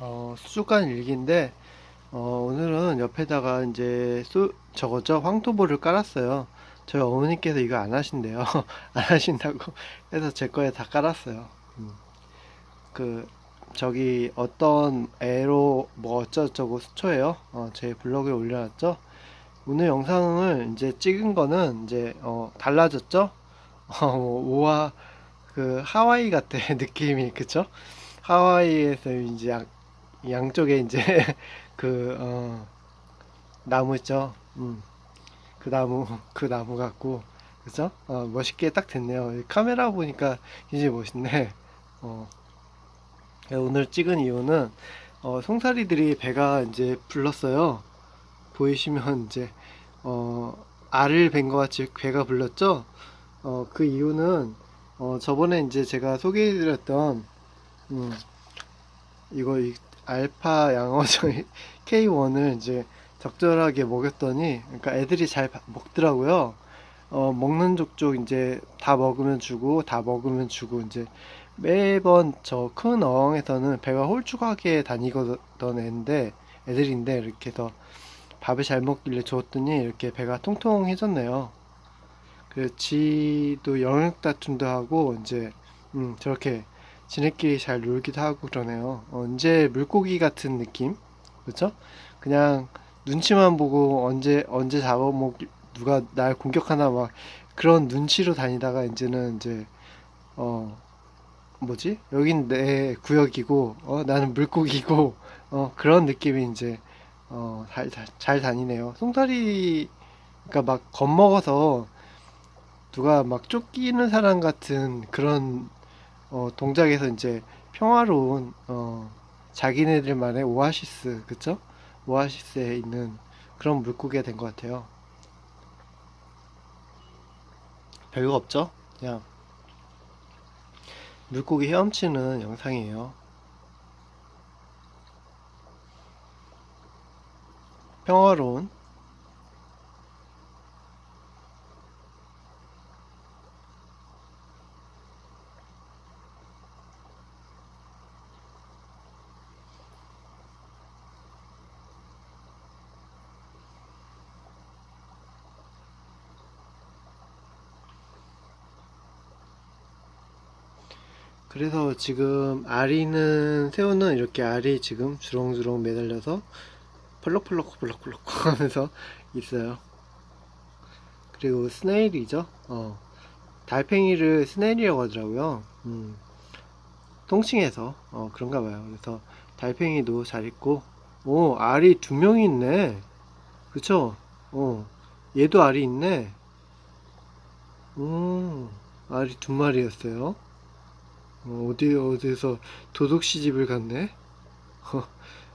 어, 수족관 일기인데, 어, 오늘은 옆에다가 이제 수, 저거죠. 황토볼을 깔았어요. 저희 어머니께서 이거 안 하신대요. 안 하신다고. 해서 제 거에 다 깔았어요. 음. 그, 저기 어떤 애로 뭐 어쩌고저쩌고 수초예요. 어, 제 블로그에 올려놨죠. 오늘 영상을 이제 찍은 거는 이제, 어, 달라졌죠? 어, 오하, 그, 하와이 같아, 느낌이, 그쵸? 하와이에서 이제 양, 양쪽에 이제 그, 어, 나무 있죠? 음, 그 나무, 그 나무 같고, 그죠? 어, 멋있게 딱 됐네요. 이 카메라 보니까 굉장히 멋있네. 어, 오늘 찍은 이유는, 어, 송사리들이 배가 이제 불렀어요. 보이시면 이제, 어, 알을 뵌것 같이 배가 불렀죠? 어, 그 이유는, 어, 저번에 이제 제가 소개해드렸던, 음, 이거 이 알파 양어정 K1을 이제 적절하게 먹였더니 그러니까 애들이 잘 바- 먹더라고요. 어, 먹는 족족 이제 다 먹으면 주고 다 먹으면 주고 이제 매번 저 큰 어항에서는 배가 홀쭉하게 다니던 애인데 애들인데 이렇게 해서 밥을 잘 먹길래 줬더니 이렇게 배가 통통해졌네요. 그래서 지도 영역 다툼도 하고 이제 음, 저렇게 지네끼리 잘 놀기도 하고 그러네요. 언제 물고기 같은 느낌? 그렇죠? 그냥 눈치만 보고 언제 언제 잡아먹 누가 날 공격하나 막 그런 눈치로 다니다가 이제는 이제 어 뭐지? 여긴 내 구역이고 어 나는 물고기고 어 그런 느낌이 이제 어잘 잘, 잘 다니네요. 송사리 그러니까 막 겁먹어서 누가 막 쫓기는 사람 같은 그런 어, 동작에서 이제 평화로운 어, 자기네들만의 오아시스 그쵸? 오아시스에 있는 그런 물고기가 된 것 같아요. 별거 없죠? 그냥 물고기 헤엄치는 영상이에요. 평화로운 그래서 지금 알이는 새우는 이렇게 알이 지금 주렁주렁 매달려서 펄럭펄럭 펄럭펄럭 하면서 있어요. 그리고 스네일이죠. 어, 달팽이를 스네일이라고 하더라고요. 음, 통칭해서 어, 그런가 봐요. 그래서 달팽이도 잘 있고, 오 알이 두 명이 있네. 그쵸? 어, 얘도 알이 있네. 음, 알이 두 마리였어요. 어, 어디 어디서 도둑 시 집을 갔네. 어,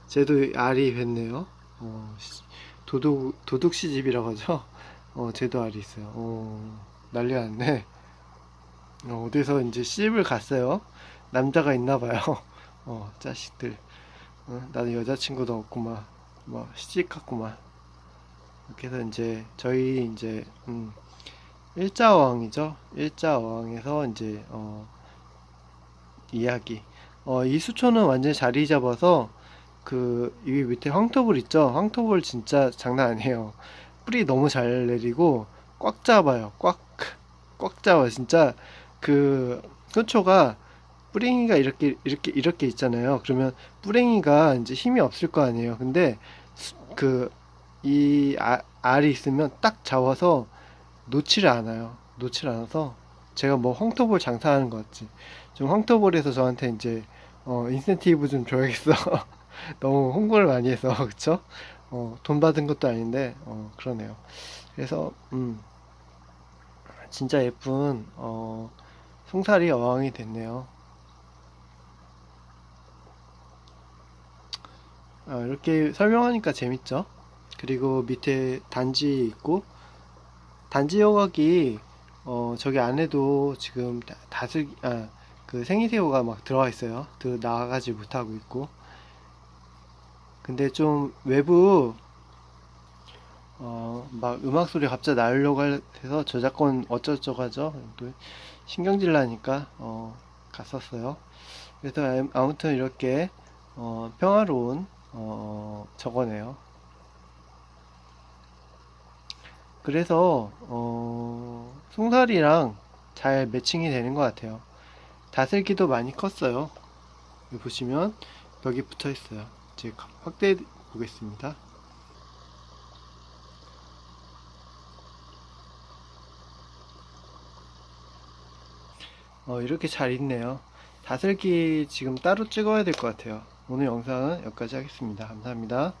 쟤도 알이 뵀네요. 어, 시- 도둑 도둑 시 집이라고 하죠. 어, 쟤도 알이 있어요. 어, 난리 났네. 어, 어디서 이제 시집을 갔어요. 남자가 있나 봐요. 어, 자식들. 어, 나는 여자친구도 없구만. 뭐 시집 갔구만. 해서 이제 저희 이제 음, 일자어항이죠. 일자어항에서 이제 어. 이야기. 어, 이 수초는 완전히 자리 잡아서 그 이 밑에 황토볼 있죠? 황토볼 진짜 장난 아니에요. 뿌리 너무 잘 내리고 꽉 잡아요. 꽉, 꽉 잡아. 진짜 그 수초가 뿌랭이가 이렇게 이렇게 이렇게 있잖아요. 그러면 뿌랭이가 이제 힘이 없을 거 아니에요. 근데 그 이 알이 있으면 딱 잡아서 놓지를 않아요. 놓지를 않아서 제가 뭐 황토볼 장사하는 것 같지. 좀 황토볼에서 저한테 이제 어 인센티브 좀 줘야겠어. 너무 홍보를 많이 해서 그쵸? 어, 돈 받은 것도 아닌데 어, 그러네요. 그래서 음 진짜 예쁜 어 송사리 어항이 됐네요. 어, 이렇게 설명하니까 재밌죠? 그리고 밑에 단지 있고 단지 여각이 어 저기 안에도 지금 다- 다슬기 아그 생이새우가 막 들어가 있어요. 그 나가지 못하고 있고. 근데 좀 외부 어 막 음악 소리 갑자기 나오려고 할- 해서 저작권 어쩌저쩌고 하죠. 또 신경질 나니까 어 갔었어요. 그래서 아- 아무튼 이렇게 어, 평화로운 어, 저거네요. 그래서 어, 송사리랑 잘 매칭이 되는 것 같아요. 다슬기도 많이 컸어요. 여기 보시면 벽이 붙어 있어요. 이제 확대해 보겠습니다. 어, 이렇게 잘 있네요. 다슬기 지금 따로 찍어야 될 것 같아요. 오늘 영상은 여기까지 하겠습니다. 감사합니다.